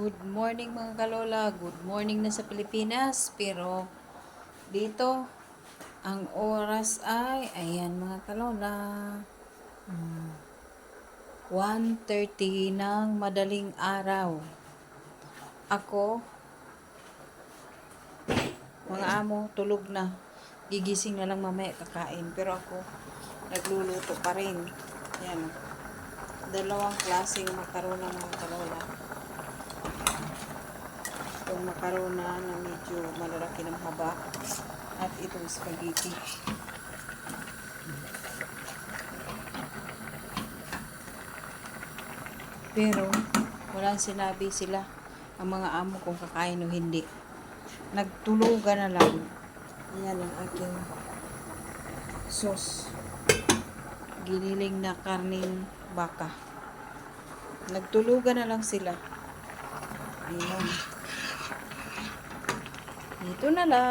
Good morning mga kalola. Good morning na sa Pilipinas. Pero dito, ang oras ay, ayan mga kalola. Hmm, 1.30 ng madaling araw. Ako, mga amo, tulog na. Gigising na lang mamaya kakain. Pero ako, nagluluto pa rin. Yan. Dalawang klaseng makarona mga kalola itong makarona na medyo malalaki ng haba at itong spaghetti. Pero walang sinabi sila ang mga amo kung kakain o hindi. Nagtulugan na lang. Ayan ang aking sauce. Giniling na karning baka. Nagtulugan na lang sila. Ayan. Dito na lang.